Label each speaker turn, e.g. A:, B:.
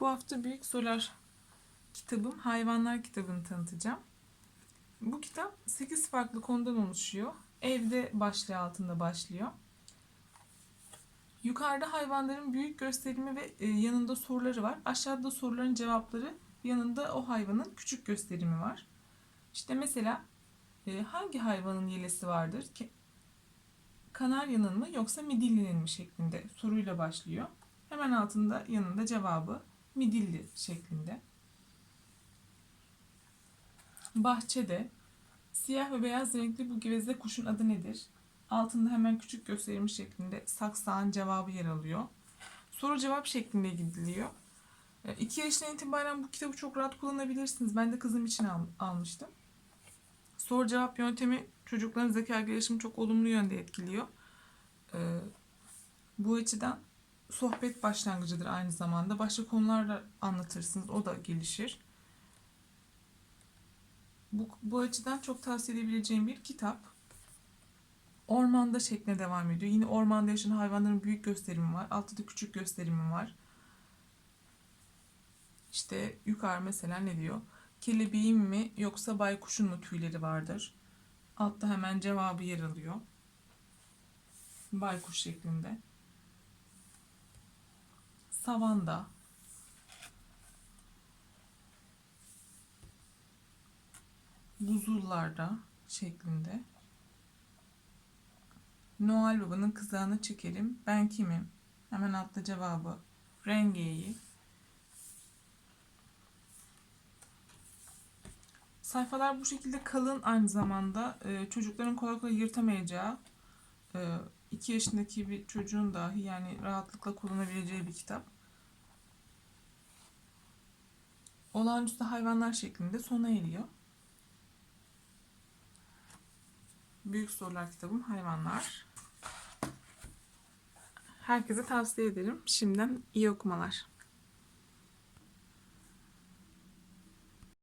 A: Bu hafta Büyük Sorular kitabım Hayvanlar kitabını tanıtacağım. Bu kitap 8 farklı konudan oluşuyor. Evde başlığı altında başlıyor. Yukarıda hayvanların büyük gösterimi ve e, yanında soruları var. Aşağıda soruların cevapları, yanında o hayvanın küçük gösterimi var. İşte mesela e, hangi hayvanın yelesi vardır? Kanaryanın mı yoksa midillinin mi şeklinde soruyla başlıyor. Hemen altında yanında cevabı midilli şeklinde. Bahçede siyah ve beyaz renkli bu geveze kuşun adı nedir? Altında hemen küçük gösterilmiş şeklinde saksağın cevabı yer alıyor. Soru cevap şeklinde gidiliyor. 2 yaşından itibaren bu kitabı çok rahat kullanabilirsiniz. Ben de kızım için al- almıştım. Soru cevap yöntemi çocukların zeka gelişimi çok olumlu yönde etkiliyor. Ee, bu açıdan sohbet başlangıcıdır aynı zamanda. Başka konularla anlatırsınız. O da gelişir. Bu, bu açıdan çok tavsiye edebileceğim bir kitap. Ormanda şeklinde devam ediyor. Yine ormanda yaşayan hayvanların büyük gösterimi var. Altta da küçük gösterimi var. İşte yukarı mesela ne diyor? Kelebeğin mi yoksa baykuşun mu tüyleri vardır? Altta hemen cevabı yer alıyor. Baykuş şeklinde. Savanda. Buzullarda şeklinde. Noel Baba'nın kızağını çekelim. Ben kimim? Hemen altta cevabı. Rengeyi. Sayfalar bu şekilde kalın aynı zamanda e, çocukların kolay kolay yırtamayacağı e, 2 yaşındaki bir çocuğun dahi yani rahatlıkla kullanabileceği bir kitap. Olağanüstü hayvanlar şeklinde sona eriyor. Büyük Sorular kitabım Hayvanlar. Herkese tavsiye ederim. Şimdiden iyi okumalar.